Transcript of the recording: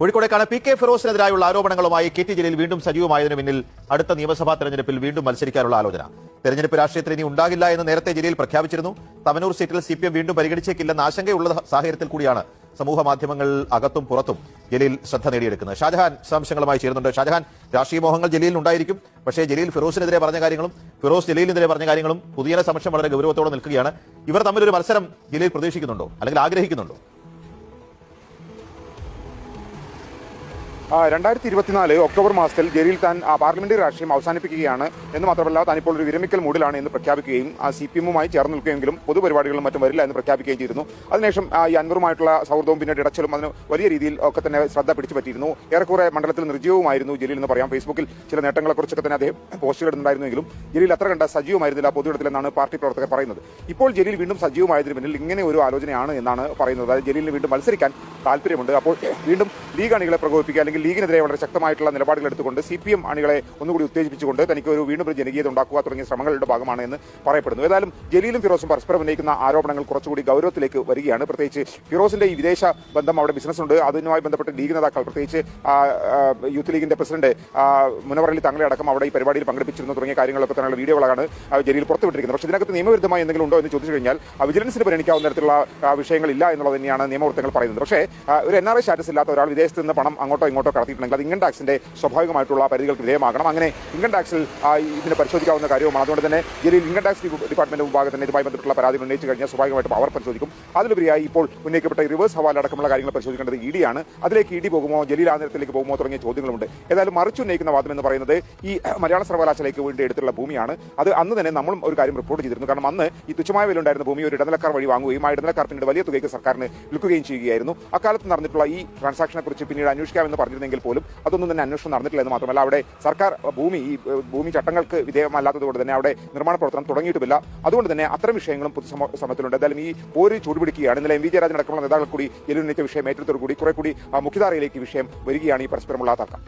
കോഴിക്കോടേക്കാണ് P K ഫിറോസിനെതിരായുള്ള ആരോപണങ്ങളുമായി K T Jaleel വീണ്ടും സജീവമായതിനു പിന്നിൽ അടുത്ത നിയമസഭാ തെരഞ്ഞെടുപ്പിൽ വീണ്ടും മത്സരിക്കാനുള്ള ആലോചന. തെരഞ്ഞെടുപ്പ് രാഷ്ട്രീയത്തിൽ ഇനി ഉണ്ടാകില്ല എന്ന് നേരത്തെ ജലീൽ പ്രഖ്യാപിച്ചിരുന്നു. തവനൂർ സീറ്റിൽ സി വീണ്ടും പരിഗണിച്ചേക്കില്ലെന്ന ആശങ്കയുള്ള സാഹചര്യത്തിൽ കൂടിയാണ് സമൂഹ മാധ്യമങ്ങൾ അകത്തും പുറത്തും ജലീൽ ശ്രദ്ധ നേടിയെടുക്കുന്നത്. ഷാജഹാൻ വിശദാംശങ്ങളുമായി ചേരുന്നുണ്ട്. ഷാജഹാൻ രാഷ്ട്രീയ മോഹങ്ങൾ ജലീലിന് ഉണ്ടായിരിക്കും. പക്ഷേ ജലീൽ ഫിറോസിനെതിരെ പറഞ്ഞ കാര്യങ്ങളും ഫിറോസ് ജലീലിനെതിരെ പറഞ്ഞ കാര്യങ്ങളും പുതിയ സമക്ഷം വളരെ ഗൗരവത്തോടെ നിൽക്കുകയാണ്. ഇവർ തമ്മിലൊരു മത്സരം ജലീൽ പ്രതീക്ഷിക്കുന്നുണ്ടോ? അല്ലെങ്കിൽ ആഗ്രഹിക്കുന്നുണ്ടോ? രണ്ടായിരത്തി ഇരുപത്തിനാല് ഒക്ടോബർ മാസത്തിൽ ജലീൽ താൻ പാർലമെന്ററി രാഷ്ട്രീയം അവസാനിപ്പിക്കുകയാണ്. എന്ന് മാത്രമല്ല താൻ ഇപ്പോൾ ഒരു വിരമിക്കൽ മൂടിലാണ് എന്ന് പ്രഖ്യാപിക്കുകയും ആ സി പി എമ്മുമായി ചേർന്ന് നിൽക്കുകയെങ്കിലും പൊതുപരിപാടികളും മറ്റും വരില്ല എന്ന് പ്രഖ്യാപിക്കുകയും ചെയ്തിരുന്നു. അതിനുശേഷം ഈ അൻവറുമായിട്ടുള്ള സൗഹൃദവും പിന്നീട് ഇടച്ചിലും അതിന് വലിയ രീതിയിൽ ഒക്കെ തന്നെ ശ്രദ്ധ പിടിച്ചു പറ്റിയിരുന്നു ഏറെക്കുറെ മണ്ഡലത്തിൽ നിർജീവമായിരുന്നു ജലീൽ എന്ന് പറയാം. ഫേസ്ബുക്കിൽ ചില നേട്ടങ്ങളെക്കുറിച്ചൊക്കെ തന്നെ അദ്ദേഹം പോസ്റ്റുകൾ ഇടുന്നുണ്ടായിരുന്നെങ്കിലും ജലീൽ അത്ര കണ്ട സജീവമായിരുന്നില്ല പൊതുയിടത്തിലെന്നാണ് പാർട്ടി പ്രവർത്തകർ പറയുന്നത്. ഇപ്പോൾ ജലീൽ വീണ്ടും സജീവമായതിന് പിന്നിൽ ഇങ്ങനെ ഒരു ആലോചനയാണ് എന്നാണ് പറയുന്നത്. അതായത് ജലീലിന് വീണ്ടും മത്സരിക്കാൻ താല്പര്യമുണ്ട്. അപ്പോൾ വീണ്ടും ലീഗ് അണികളെ പ്രകോപിപ്പിക്കുക അല്ലെങ്കിൽ ലീഗിനെതിരെ വളരെ ശക്തമായിട്ടുള്ള നിലപാടുകൾ എടുത്തുകൊണ്ട് സി പി എം അണികളെ ഒന്നുകൂടി ഉത്തേജിപ്പിച്ചുകൊണ്ട് തനിക്ക് ഒരു വീണ്ടും ഒരു ജനകീയത ഉണ്ടാക്കുക തുടങ്ങിയ ശ്രമങ്ങളുടെ ഭാഗമാണ് എന്ന് പറയപ്പെടുന്നു. ഏതായാലും ജലീലും ഫിറോസും പരസ്പരം ഉന്നയിക്കുന്ന ആരോപണങ്ങൾ കുറച്ചുകൂടി ഗൗരവത്തിലേക്ക് വരികയാണ്. പ്രത്യേകിച്ച് ഫിറോസിന്റെ ഈ വിദേശ ബന്ധം അവിടെ ബിസിനസ് ഉണ്ട്. അതുമായി ബന്ധപ്പെട്ട് ലീഗ് നേതാക്കൾ പ്രത്യേകിച്ച് യൂത്ത് ലീഗിന്റെ പ്രസിഡന്റ് മുനവറലി തങ്ങളെ അടക്കം അവിടെ ഈ പരിപാടിയിൽ പങ്കെടുപ്പിച്ചിരുന്നു തുടങ്ങിയ കാര്യങ്ങളൊക്കെ തന്നെയുള്ള വീഡിയോകളാണ് ജലീൽ പുറത്തുവിട്ടിരിക്കുന്നത്. പക്ഷേ ഇതിനകത്ത് നിയമവിരുദ്ധമായി എന്തെങ്കിലും ഉണ്ടോ എന്ന് ചോദിച്ചു കഴിഞ്ഞാൽ വിജിലൻസിന് പരിഗണിക്കാവുന്ന തരത്തിലുള്ള വിഷയങ്ങളില്ല എന്നുള്ളത് തന്നെയാണ് നിയമവൃത്തങ്ങൾ പറയുന്നത്. പക്ഷേ ഒരു എൻ ആർ ഐ സ്റ്റാറ്റസ് ഇല്ലാത്ത ഒരാൾ വിദേശത്ത് നിന്ന് പണം അങ്ങോട്ടോ ഇങ്ങോട്ടോ കടത്തിയിട്ടുണ്ടെങ്കിൽ അത് ഇൻകം ടാക്സിന്റെ സ്വാഭാവികമായിട്ടുള്ള പരിധികൾക്ക് വിധേയമാകണം. അങ്ങനെ ഇൻകം ടാക്സിൽ ഇതിനെ പരിശോധിക്കാവുന്ന കാര്യവുമാണ്. അതുകൊണ്ട് തന്നെ ജില്ലയിൽ ഇൻകം ടാക്സ് ഡിപ്പാർട്ട്മെന്റ് മുമ്പാകെ തന്നെ ഇതുമായി ബന്ധപ്പെട്ടുള്ള പരാതികൾ ഉന്നയിച്ചു കഴിഞ്ഞാൽ സ്വാഭാവികമായിട്ടും അവർ പരിശോധിക്കും. അതിലുപരിയായി ഇപ്പോൾ ഉന്നയിക്കപ്പെട്ട റിവേഴ്സ് ഹവാല അടക്കമുള്ള കാര്യങ്ങൾ പരിശോധിക്കേണ്ടത് ഇ ആണ്. അതിലേക്ക് ഇ ഡി പോകുമോ ജലീൽ ആ നിരത്തിലേക്ക് പോകുമോ തുടങ്ങിയ ചോദ്യങ്ങളുണ്ട്. ഏതായാലും മറിച്ച് ഉന്നയിക്കുന്ന വാദം എന്ന് പറയുന്നത് ഈ മലയാള സർവകലാശാലയ്ക്ക് വേണ്ടി എടുത്തുള്ള ഭൂമിയാണ്. അത് അന്ന് തന്നെ നമ്മളും ഒരു കാര്യം റിപ്പോർട്ട് ചെയ്തിരുന്നു. കാരണം അന്ന് ഈ തുച്ഛമായ വില ഉണ്ടായിരുന്ന ഭൂമി ഒരു ഇടനിലക്കാർ വഴി വാങ്ങുകയും ആ ഇടനിലക്കാർ പിന്നീട് വലിയ തുകയ്ക്ക് സർക്കാരിന് വിൽക്കുകയും ചെയ്യുകയായിരുന്നു. അക്കാലത്ത് നടന്നിട്ടുള്ള ഈ ട്രാൻസാക്ഷനെ കുറിച്ച് പിന്നീട് അന്വേഷിക്കാമെന്ന് പറഞ്ഞിരുന്നെങ്കിൽ പോലും അതൊന്നും തന്നെ അന്വേഷണം നടന്നിട്ടില്ല എന്ന് മാത്രമല്ല അവിടെ സർക്കാർ ഭൂമി ഈ ഭൂമി ചട്ടങ്ങൾക്ക് വിധേയമല്ലാത്തതുകൊണ്ട് തന്നെ അവിടെ നിർമ്മാണ പ്രവർത്തനം തുടങ്ങിയിട്ടുമില്ല. അതുകൊണ്ട് തന്നെ അത്തരം വിഷയങ്ങളും പൊതുസമൂഹത്തിലുണ്ട് എന്തായാലും ഈ പോര് ചൂടുപിടിക്കുകയാണ്. ഇന്നലെ എം വി ജയരാജൻ അടക്കമുള്ള നേതാക്കൾ കൂടി ജലീൽ ഉന്നയിച്ച വിഷയം ഏറ്റെടുത്തോടുകൂടി കുറെ കൂടി മുഖ്യധാരയിലേക്ക് വിഷയം വരികയാണ്. ഈ പരസ്പരമുള്ള തർക്കം